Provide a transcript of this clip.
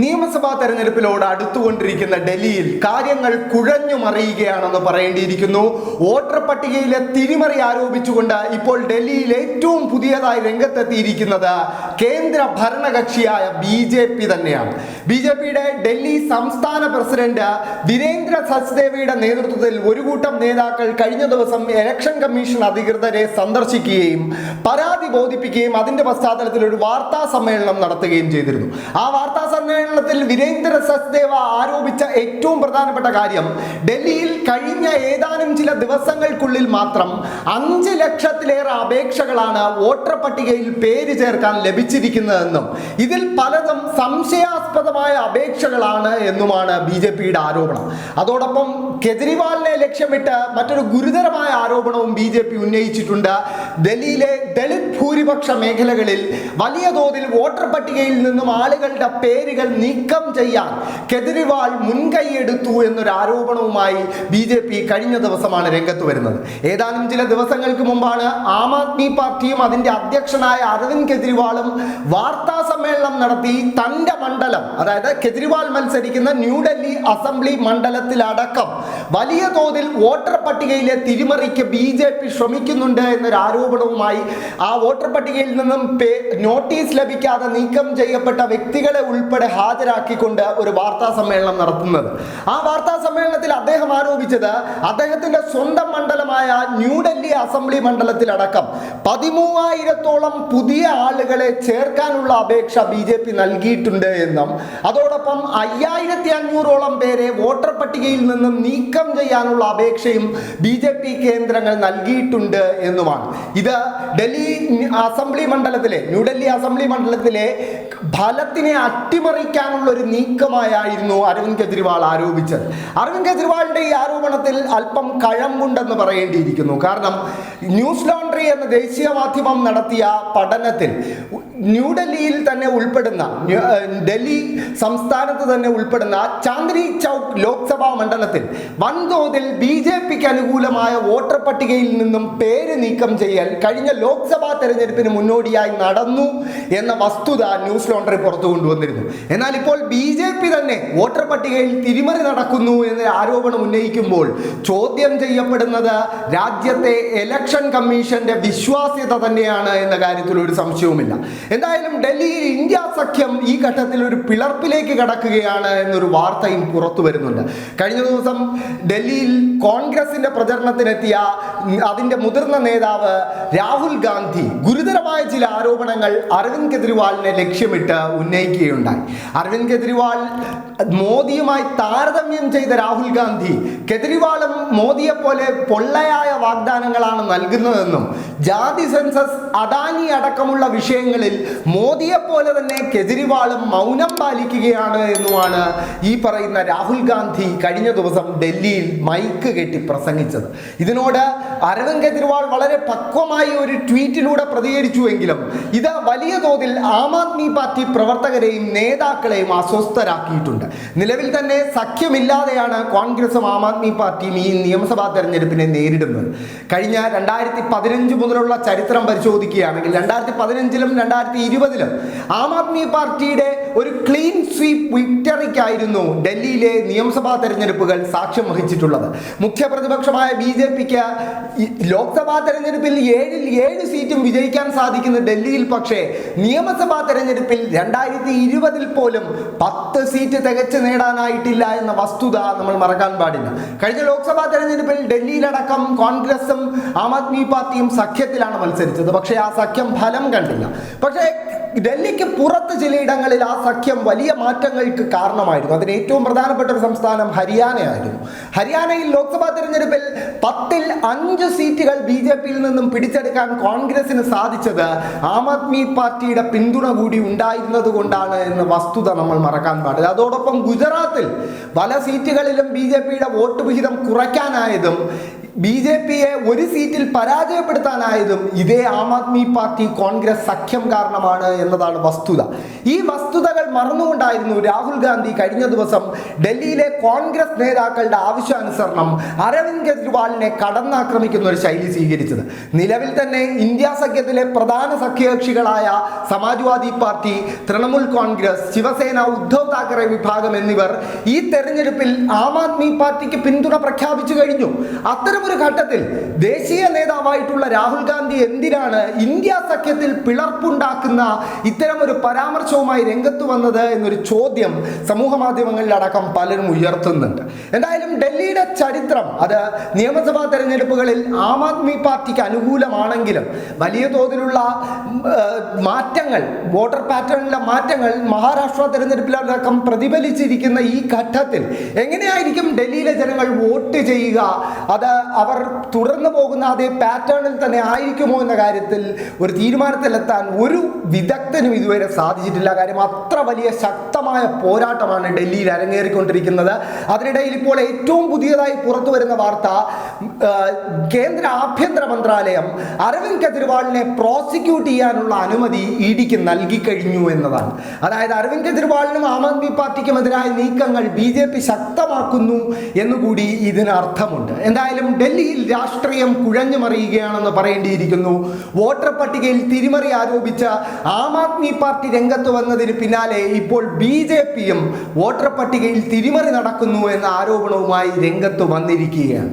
നിയമസഭാ തെരഞ്ഞെടുപ്പിലോട് അടുത്തുകൊണ്ടിരിക്കുന്ന ഡൽഹിയിൽ കാര്യങ്ങൾ കുഴഞ്ഞു മറിയുകയാണെന്ന് പറയേണ്ടിയിരിക്കുന്നു. വോട്ടർ പട്ടികയിലെ തിരിമറി ആരോപിച്ചുകൊണ്ട് ഇപ്പോൾ ഡൽഹിയിൽ ഏറ്റവും പുതിയതായി രംഗത്തെത്തിയിരിക്കുന്നത് കേന്ദ്ര ഭരണകക്ഷിയായ ബി ജെ പി തന്നെയാണ്. ബി ജെ പിയുടെ ഡൽഹി സംസ്ഥാന പ്രസിഡന്റ് വീരേന്ദ്ര സച്ദേവയുടെ നേതൃത്വത്തിൽ ഒരു കൂട്ടം നേതാക്കൾ കഴിഞ്ഞ ദിവസം ഇലക്ഷൻ കമ്മീഷൻ അധികൃതരെ സന്ദർശിക്കുകയും പരാതി ബോധിപ്പിക്കുകയും അതിന്റെ പശ്ചാത്തലത്തിൽ ഒരു വാർത്താ സമ്മേളനം നടത്തുകയും ചെയ്തിരുന്നു. ആ വാർത്താ സമ്മേളനത്തിൽ വീരേന്ദ്ര സസ്ദേവ ആരോപിച്ച ഏറ്റവും പ്രധാനപ്പെട്ട കാര്യം ഡൽഹിയിൽ കഴിഞ്ഞ ഏതാനും ചില ദിവസങ്ങൾക്കുള്ളിൽ മാത്രം അഞ്ച് ലക്ഷത്തിലേറെ അപേക്ഷകളാണ് വോട്ടർ പട്ടികയിൽ പേര് ചേർക്കാൻ ലഭിച്ചിരിക്കുന്നതെന്നും ഇതിൽ പലതും സംശയാസ്പദമായ അപേക്ഷകളാണ് എന്നുമാണ് ബി ജെ പിയുടെ ആരോപണം. അതോടൊപ്പം കെജ്രിവാളിനെ ലക്ഷ്യമിട്ട് മറ്റൊരു ഗുരുതരമായ ആരോപണവും ബി ജെ പി ഉന്നയിച്ചിട്ടുണ്ട്. ഡൽഹിയിലെ ദളിത് ഭൂരിപക്ഷ മേഖലകളിൽ വലിയ തോതിൽ വോട്ടർ പട്ടികയിൽ നിന്നും ആളുകളുടെ പേരുകൾ നീക്കം ചെയ്യാൻ കെജ്രിവാൾ മുൻകൈയെടുത്തു എന്നൊരു ആരോപണവുമായി ബി ജെ പി കഴിഞ്ഞ ദിവസമാണ് രംഗത്ത് വരുന്നത്. ഏതാനും ചില ദിവസങ്ങൾക്ക് മുമ്പാണ് ആം ആദ്മി പാർട്ടിയും അതിന്റെ അധ്യക്ഷനായ അരവിന്ദ് കെജ്രിവാളും വാർത്താ സമ്മേളനം നടത്തി തന്റെ മണ്ഡലം അതായത് കെജ്രിവാൾ മത്സരിക്കുന്ന ന്യൂഡൽഹി അസംബ്ലി മണ്ഡലത്തിലടക്കം വലിയ തോതിൽ വോട്ടർ പട്ടികയിലെ തിരിമറിക്ക് ബി ജെ പി ശ്രമിക്കുന്നുണ്ട് എന്നൊരു ആരോപണവുമായി ആ വോട്ടർ പട്ടികയിൽ നിന്നും നോട്ടീസ് ലഭിക്കാതെ നീക്കം ചെയ്യപ്പെട്ട വ്യക്തികളെ ഉൾപ്പെടെ ഹാജരാക്കിക്കൊണ്ട് ഒരു വാർത്താ സമ്മേളനം നടത്തുന്നത്. ആ വാർത്താ സമ്മേളനത്തിൽ അദ്ദേഹം ആരോപിച്ചത് അദ്ദേഹത്തിന്റെ സ്വന്തം മണ്ഡലമായ ന്യൂഡൽഹി അസംബ്ലി മണ്ഡലത്തിലടക്കം പതിമൂവായിരത്തോളം പുതിയ ആളുകളെ ചേർക്കാനുള്ള അപേക്ഷ ബി ജെ പി നൽകിയിട്ടുണ്ട് എന്നും അതോടൊപ്പം അയ്യായിരത്തി അഞ്ഞൂറോളം പേരെ വോട്ടർ പട്ടികയിൽ നിന്നും നീക്കം ചെയ്യാനുള്ള അപേക്ഷയും ബി ജെ പി കേന്ദ്രങ്ങൾ നൽകിയിട്ടുണ്ട് എന്നുമാണ്. ഇത് ഡൽഹി അസംബ്ലി മണ്ഡലത്തിലെ ന്യൂഡൽഹി അസംബ്ലി മണ്ഡലത്തിലെ ഫലത്തിനെ അട്ടിമറിക്കാനുള്ള ഒരു നീക്കമായിരുന്നു അരവിന്ദ് കെജ്രിവാൾ ആരോപിച്ചത്. അരവിന്ദ് കെജ്രിവാളിന്റെ ഈ ആരോപണത്തിൽ അല്പം കഴമ്പുണ്ടെന്ന് പറയേണ്ടിയിരിക്കുന്നു. കാരണം ന്യൂസ് ലോണ്ടറി എന്ന ദേശീയ മാധ്യമം നടത്തിയ പഠനത്തിൽ ന്യൂഡൽഹിയിൽ തന്നെ ഉൾപ്പെടുന്ന ഡൽഹി സംസ്ഥാനത്ത് തന്നെ ഉൾപ്പെടുന്ന ചാന്ദ്രി ചൗക്ക് ലോക്സഭാ മണ്ഡലത്തിൽ വൻതോതിൽ ബി ജെ പിക്ക് അനുകൂലമായ വോട്ടർ പട്ടികയിൽ നിന്നും പേര് നീക്കം ചെയ്യൽ കഴിഞ്ഞ ലോക്സഭാ തെരഞ്ഞെടുപ്പിന് മുന്നോടിയായി നടന്നു എന്ന വസ്തുത ന്യൂസ് ലോണ്ടറി പുറത്തു കൊണ്ടുവന്നിരുന്നു. എന്നാൽ ഇപ്പോൾ ബി ജെ പി തന്നെ വോട്ടർ പട്ടികയിൽ തിരിമറി നടക്കുന്നു എന്ന ആരോപണം ഉന്നയിക്കുമ്പോൾ ചോദ്യം ചെയ്യപ്പെടുന്നത് രാജ്യത്തെ എലക്ഷൻ കമ്മീഷന്റെ വിശ്വാസ്യത തന്നെയാണ് എന്ന കാര്യത്തിൽ ഒരു സംശയവുമില്ല. എന്തായാലും ഡൽഹിയിൽ ഇന്ത്യ സഖ്യം ഈ ഘട്ടത്തിൽ ഒരു പിളർപ്പിലേക്ക് കടക്കുകയാണ് എന്നൊരു വാർത്തയും പുറത്തു വരുന്നുണ്ട്. കഴിഞ്ഞ ദിവസം ഡൽഹിയിൽ കോൺഗ്രസിന്റെ പ്രചരണത്തിനെത്തിയ അതിന്റെ മുതിർന്ന നേതാവ് രാഹുൽ ഗാന്ധി ഗുരുതരമായ ചില ആരോപണങ്ങൾ അരവിന്ദ് കെജ്രിവാളിനെ ലക്ഷ്യമിട്ട് ഉന്നയിക്കുകയുണ്ടായി. അരവിന്ദ് കെജ്രിവാൾ മോദിയുമായി താരതമ്യം ചെയ്ത രാഹുൽ ഗാന്ധി കെജ്രിവാളും മോദിയെ പോലെ പൊള്ളയായ വാഗ്ദാനങ്ങളാണ് നൽകുന്നതെന്നും ജാതി സെൻസസ് അദാനി അടക്കമുള്ള വിഷയങ്ങളിൽ മോദിയെ പോലെ തന്നെ കെജ്രിവാളും മൗനം പാലിക്കുകയാണ് എന്നുമാണ് ഈ പറയുന്ന രാഹുൽ ഗാന്ധി കഴിഞ്ഞ ദിവസം ഡൽഹിയിൽ മൈക്ക് കെട്ടി പ്രസംഗിച്ചത്. ഇതിനോട് അരവിന്ദ് കെജ്രിവാൾ വളരെ പക്വമായി ഒരു ട്വീറ്റിലൂടെ പ്രതികരിച്ചുവെങ്കിലും ഇത് വലിയ തോതിൽ ആം ആദ്മി പാർട്ടി പ്രവർത്തകരെയും നേതാക്കളെയും അസ്വസ്ഥരാക്കിയിട്ടുണ്ട്. നിലവിൽ തന്നെ സഖ്യമില്ലാതെയാണ് കോൺഗ്രസും ആം ആദ്മി പാർട്ടിയും ഈ നിയമസഭാ തെരഞ്ഞെടുപ്പിനെ നേരിടുന്നത്. കഴിഞ്ഞ രണ്ടായിരത്തി പതിനഞ്ച് മുതലുള്ള ചരിത്രം പരിശോധിക്കുകയാണെങ്കിൽ രണ്ടായിരത്തി പതിനഞ്ചിലും രണ്ടായിരത്തി ഇരുപതിലും ആം ആദ്മി പാർട്ടിയുടെ ഒരു ക്ലീൻ സ്വീപ്പ് വിക്ടറിക്കായിരുന്നു ഡൽഹിയിലെ നിയമസഭാ തെരഞ്ഞെടുപ്പുകൾ സാക്ഷ്യം വഹിച്ചിട്ടുള്ളത്. മുഖ്യ പ്രതിപക്ഷമായ ബി ജെ പിക്ക് ലോക്സഭാ തെരഞ്ഞെടുപ്പിൽ ഏഴിൽ ഏഴ് സീറ്റും വിജയിക്കാൻ സാധിക്കുന്ന ഡൽഹിയിൽ പക്ഷേ നിയമസഭാ തെരഞ്ഞെടുപ്പിൽ രണ്ടായിരത്തി ഇരുപതിൽ പോലും പത്ത് സീറ്റ് തികച്ചു നേടാനായിട്ടില്ല എന്ന വസ്തുത നമ്മൾ മറക്കാൻ പാടില്ല. കഴിഞ്ഞ ലോക്സഭാ തെരഞ്ഞെടുപ്പിൽ ഡൽഹിയിലടക്കം കോൺഗ്രസും ആം ആദ്മി പാർട്ടിയും സഖ്യത്തിലാണ് മത്സരിച്ചത്. പക്ഷേ ആ സഖ്യം ഫലം കണ്ടില്ല. പക്ഷേ ഡൽഹിക്ക് പുറത്ത് ചിലയിടങ്ങളിൽ ആ സഖ്യം വലിയ മാറ്റങ്ങൾക്ക് കാരണമായിരുന്നു. അതിന് ഏറ്റവും പ്രധാനപ്പെട്ട ഒരു സംസ്ഥാനം ഹരിയാനയായിരുന്നു. ഹരിയാനയിൽ ലോക്സഭാ തെരഞ്ഞെടുപ്പിൽ പത്തിൽ അഞ്ച് സീറ്റുകൾ ബി ജെ പിയിൽ നിന്നും പിടിച്ചെടുക്കാൻ കോൺഗ്രസിന് സാധിച്ചത് ആം ആദ്മി പാർട്ടിയുടെ പിന്തുണ കൂടി ഉണ്ടായിരുന്നത് കൊണ്ടാണ് എന്ന വസ്തുത നമ്മൾ മറക്കാൻ പാടില്ല. അതോടൊപ്പം ഗുജറാത്തിൽ പല സീറ്റുകളിലും ബി ജെ പിയുടെ വോട്ട് വിഹിതം കുറയ്ക്കാനായതും ബി ജെ പിയെ ഒരു സീറ്റിൽ പരാജയപ്പെടുത്താനായതും ഇതേ ആം ആദ്മി പാർട്ടി കോൺഗ്രസ് സഖ്യം കാരണമാണ് എന്നതാണ് വസ്തുത. ഈ വസ്തുതകൾ മറന്നുകൊണ്ടായിരുന്നു രാഹുൽ ഗാന്ധി കഴിഞ്ഞ ദിവസം ഡൽഹിയിലെ കോൺഗ്രസ് നേതാക്കളുടെ ആവശ്യാനുസരണം അരവിന്ദ് കെജ്രിവാളിനെ കടന്നാക്രമിക്കുന്ന ഒരു ശൈലി സ്വീകരിച്ചത്. നിലവിൽ തന്നെ ഇന്ത്യ സഖ്യത്തിലെ പ്രധാന സഖ്യകക്ഷികളായ സമാജ്വാദി പാർട്ടി തൃണമൂൽ കോൺഗ്രസ് ശിവസേന ഉദ്ധവ് താക്കറെ വിഭാഗം എന്നിവർ ഈ തെരഞ്ഞെടുപ്പിൽ ആം ആദ്മി പാർട്ടിക്ക് പിന്തുണ പ്രഖ്യാപിച്ചു കഴിഞ്ഞു. അത്തരമൊരു ഘട്ടത്തിൽ ദേശീയ നേതാവായിട്ടുള്ള രാഹുൽ ഗാന്ധി എന്തിനാണ് ഇന്ത്യ സഖ്യത്തിൽ പിളർപ്പുണ്ടാക്കുന്ന ഒരു പരാമർശവുമായി രംഗത്ത് വന്നത് എന്നൊരു ചോദ്യം സമൂഹ മാധ്യമങ്ങളിലടക്കം പലരും ഉയർത്തുന്നുണ്ട്. എന്തായാലും ഡൽഹിയുടെ ചരിത്രം അത് നിയമസഭാ തെരഞ്ഞെടുപ്പുകളിൽ ആം ആദ്മി പാർട്ടിക്ക് അനുകൂലമാണെങ്കിലും വലിയ തോതിലുള്ള മാറ്റങ്ങൾ വോട്ടർ പാറ്റേണിലെ മാറ്റങ്ങൾ മഹാരാഷ്ട്ര തെരഞ്ഞെടുപ്പിലടക്കം പ്രതിഫലിച്ചിരിക്കുന്ന ഈ ഘട്ടത്തിൽ എങ്ങനെയായിരിക്കും ഡൽഹിയിലെ ജനങ്ങൾ വോട്ട് ചെയ്യുക? അത് അവർ തുടർന്നു പോകുന്ന അതേ പാറ്റേണിൽ തന്നെ ആയിരിക്കുമോ എന്ന കാര്യത്തിൽ ഒരു തീരുമാനത്തിലെത്താൻ ഒരു വിദഗ്ധനും ഇതുവരെ സാധിച്ചിട്ടില്ല. കാര്യം അത്ര വലിയ ശക്തമായ പോരാട്ടമാണ് ഡൽഹിയിൽ അരങ്ങേറിക്കൊണ്ടിരിക്കുന്നത്. അതിനിടയിൽ ഇപ്പോൾ ഏറ്റവും പുതിയതായി പുറത്തു വരുന്ന വാർത്ത കേന്ദ്ര ആഭ്യന്തര മന്ത്രാലയം അരവിന്ദ് കെജ്രിവാളിനെ പ്രോസിക്യൂട്ട് ചെയ്യാനുള്ള അനുമതി ഇ ഡിക്ക് നൽകി കഴിഞ്ഞു എന്നതാണ്. അതായത് അരവിന്ദ് കെജ്രിവാളിനും ആം ആദ്മി പാർട്ടിക്കുമെതിരായ നീക്കങ്ങൾ ബി ശക്തമാക്കുന്നു എന്നുകൂടി ഇതിനർത്ഥമുണ്ട്. എന്തായാലും ഡൽഹിയിൽ രാഷ്ട്രീയം കുഴഞ്ഞു മറിയുകയാണെന്ന് പറയേണ്ടിയിരിക്കുന്നു. വോട്ടർ പട്ടികയിൽ തിരിമറി ആരോപിച്ച ആം ആദ്മി പാർട്ടി രംഗത്ത് വന്നതിന് പിന്നാലെ ഇപ്പോൾ ബി ജെ പിയും വോട്ടർ പട്ടികയിൽ തിരിമറി നടക്കുന്നു എന്ന ആരോപണവുമായി രംഗത്ത് വന്നിരിക്കുകയാണ്.